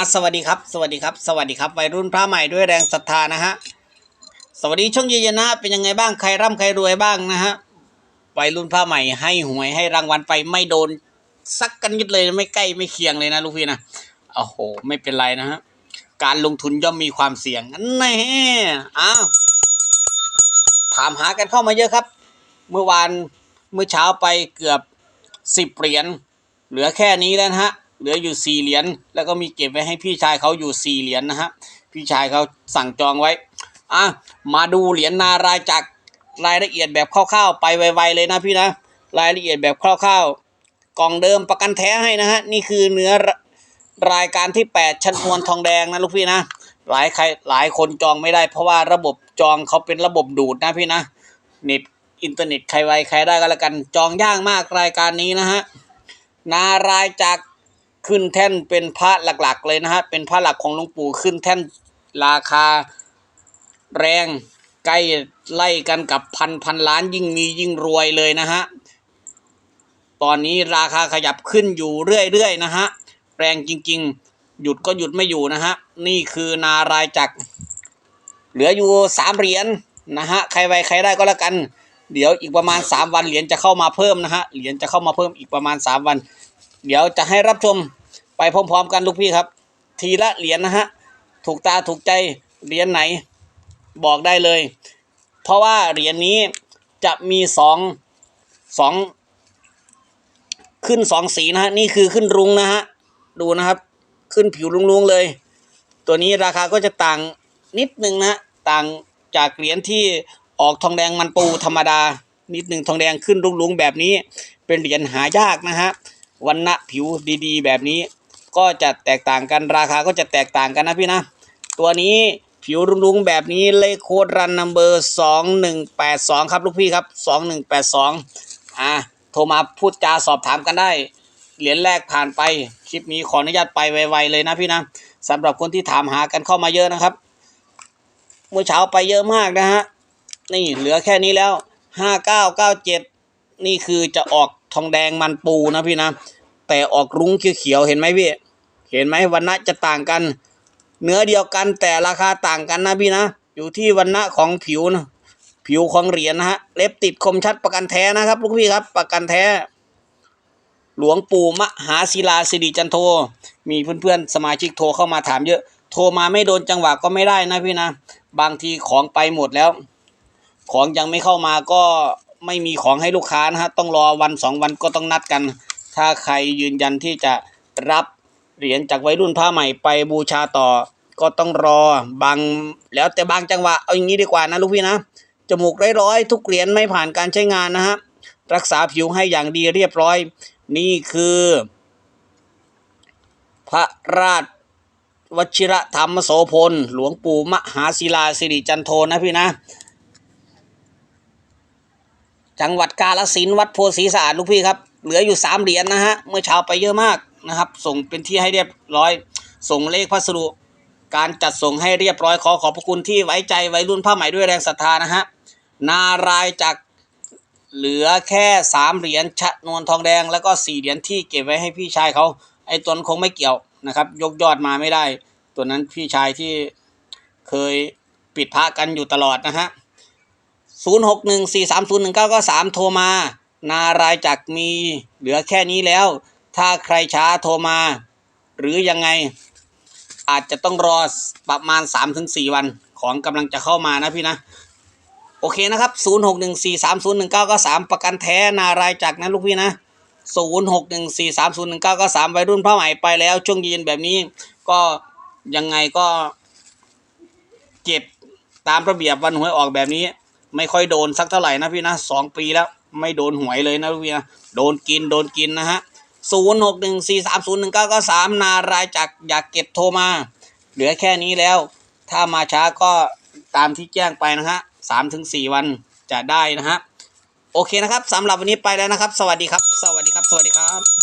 อะสวัสดีครับ สวัสดีครับ สวัสดีครับวัยรุ่นพระใหม่ด้วยแรงศรัทธานะฮะสวัสดีช่องเยนนะเป็นยังไงบ้างใครร่ำใครรวยบ้างนะฮะวัยรุ่นพระใหม่ให้หวยให้รางวัลไปไม่โดนซักกันยิดเลยไม่ใกล้ไม่เคียงเลยนะลูกพี่นะโอ้โห ไม่เป็นไรนะฮะการลงทุนย่อมมีความเสี่ยงนั่นแน่อ้าวถามหากันเข้ามาเยอะครับ เมื่อวานเมื่อเช้าไปเกือบสิบเหรียญเหลือแค่นี้แล้วนะฮะ เหลืออยู่สี่เหรียญแล้วก็มีเก็บไว้ให้พี่ชายเขาอยู่สี่เหรียญนะฮะพี่ชายเขาสั่งจองไว้อะมาดูเหรียญนารายจากรายละเอียดแบบคร่าวๆ ไปไวๆเลยนะพี่นะ รายละเอียดแบบคร่าวๆ กล่องเดิมประกันแท้ให้นะฮะนี่คือเนื้อรายการที่ 8 ชั้นนวลทองแดงนะลูกพี่นะหลายใครหลายคนจองไม่ได้ เพราะว่าระบบจองเขาเป็นระบบดูดนะพี่นะเน็ตอินเทอร์เน็ตใครไวใครได้ก็แล้วกันจองยากมากรายการนี้นะฮะนารายจาก ขึ้นแท่นเป็นพระหลักๆ เลยนะฮะ เป็นพระหลักของหลวงปู่ขึ้นแท่นราคาแรงใกล้ไล่กันกับพันพันล้านยิ่งมียิ่งรวยเลยนะฮะ ตอนนี้ราคาขยับขึ้นอยู่เรื่อยๆนะฮะ แรงจริงๆ หยุดก็หยุดไม่อยู่นะฮะ นี่คือนารายจักรเหลืออยู่สามเหรียญนะฮะ ใครไวใครได้ก็แล้วกัน เดี๋ยวอีกประมาณสามวันเหรียญจะเข้ามาเพิ่มนะฮะ เหรียญจะเข้ามาเพิ่มอีกประมาณสามวัน เดี๋ยวจะให้รับชมไปพร้อมๆกันลูกพี่ครับ ทีละเหรียญนะฮะ ถูกตาถูกใจเหรียญไหน บอกได้เลย เพราะว่าเหรียญนี้จะมีสองสองขึ้นสองสีนะฮะ นี่คือขึ้นรุ้งนะฮะ ดูนะครับ ขึ้นผิวรุ้งๆเลย ตัวนี้ราคาก็จะต่างนิดนึงนะฮะต่างจากเหรียญที่ออกทองแดงมันปูธรรมดา นิดหนึ่งทองแดงขึ้นรุ้งๆแบบนี้ เป็นเหรียญหายากนะฮะ วันณะผิวดีๆ แบบนี้ ก็จะแตกต่างกันราคาก็จะแตกต่างกันนะพี่นะ ตัวนี้ผิวรุ้งๆแบบนี้เลขโคดรันนัมเบอร์สองหนึ่งแปดสองครับลูกพี่ครับสองหนึ่งแปดสองอ่าโทรมาพูดจาสอบถามกันได้ เหรียญแรกผ่านไป คลิปนี้ขออนุญาตไปไวๆเลยนะพี่นะสำหรับคนที่ถามหากันเข้ามาเยอะนะครับ เมื่อเช้าไปเยอะมากนะฮะ นี่เหลือแค่นี้แล้วห้าเก้าเก้าเจ็ดนี่คือจะออก ทองแดงมันปูนะพี่นะ แต่ออกรุ้งเขียวๆเห็นไหมพี่ เห็นไหมวันณะจะต่างกัน เนื้อเดียวกันแต่ราคาต่างกันนะพี่นะ อยู่ที่วันณะของผิวนะผิวของเหรียญนะฮะ เล็บติดคมชัดประกันแท้นะครับ ลูกพี่ครับ ประกันแท้ หลวงปู่มหาศิลาสิริจันโท มีเพื่อนๆสมาชิกโทรเข้ามาถามเยอะ โทรมาไม่โดนจังหวะก็ไม่ได้นะพี่นะ บางทีของไปหมดแล้ว ของยังไม่เข้ามาก็ ไม่มีของให้ลูกค้านะฮะต้องรอวันสองวันก็ต้องนัดกัน ถ้าใครยืนยันที่จะรับเหรียญจากวัยรุ่นผ้าใหม่ไปบูชาต่อ ก็ต้องรอบางแล้วแต่บางจังหวะเอาอย่างนี้ดีกว่านะลูกพี่นะจมูกร้อยๆทุกเหรียญไม่ผ่านการใช้งานนะฮะรักษาผิวให้อย่างดีเรียบร้อย นี่คือ พระราชวชิระธรรมโสพล หลวงปู่มหาศิลาสิริจันโทนะพี่นะ จังหวัดกาฬสินวัดโพธิ์ศรีสะอาดลูกพี่ครับ เหลืออยู่สามเหรียญนะฮะ เมื่อเช้าไปเยอะมากนะครับ ส่งเป็นที่ให้เรียบร้อย ส่งเลขพัสดุ การจัดส่งให้เรียบร้อยขอขอบพระคุณที่ไว้ใจไวัยรุ่นผ้าใหม่ด้วยแรงศรัทธานะฮะ นารายจากเหลือแค่สามเหรียญชะนวนทองแดง แล้วก็สี่เหรียญที่เก็บไว้ให้พี่ชายเขาไอ้ตัวนั้นคงไม่เกี่ยวนะครับ ยกยอดมาไม่ได้ ตัวนั้นพี่ชายที่เคยปิดพระกันอยู่ตลอดนะฮะ ศูนย์หกหนึ่งสี่สามศูนย์หนึ่งเก้าก็สามโทรมา นารายจักมีเหลือแค่นี้แล้ว ถ้าใครช้าโทรมา หรือยังไง อาจจะต้องรอประมาณสามถึงสี่วันของกำลังจะเข้ามานะพี่นะ โอเคนะครับศูนย์หกหนึ่งสี่สามศูนย์หนึ่งเก้าก็สามประกันแท้นารายจักนะลูกพี่นะศูนย์หกหนึ่งสี่สามศูนย์หนึ่งเก้าก็สามวัยรุ่นผ้าไหมไปแล้ว ช่วงเย็นแบบนี้ ก็ยังไงก็เก็บตามระเบียบวันหวยออกแบบนี้ ไม่ค่อยโดนสักเท่าไหร่นะพี่นะสองปีแล้วไม่โดนหวยเลยนะพี่นะโดนกินโดนกินนะฮะศูนย์หกหนึ่งสี่สามศูนย์หนึ่งเก้าก็สามนารายจักอยากเก็บโทรมา เหลือแค่นี้แล้ว ถ้ามาช้าก็ตามที่แจ้งไปนะฮะสามถึงสี่วันจะได้นะฮะโอเคนะครับสำหรับวันนี้ไปแล้วนะครับ สวัสดีครับ สวัสดีครับ สวัสดีครับ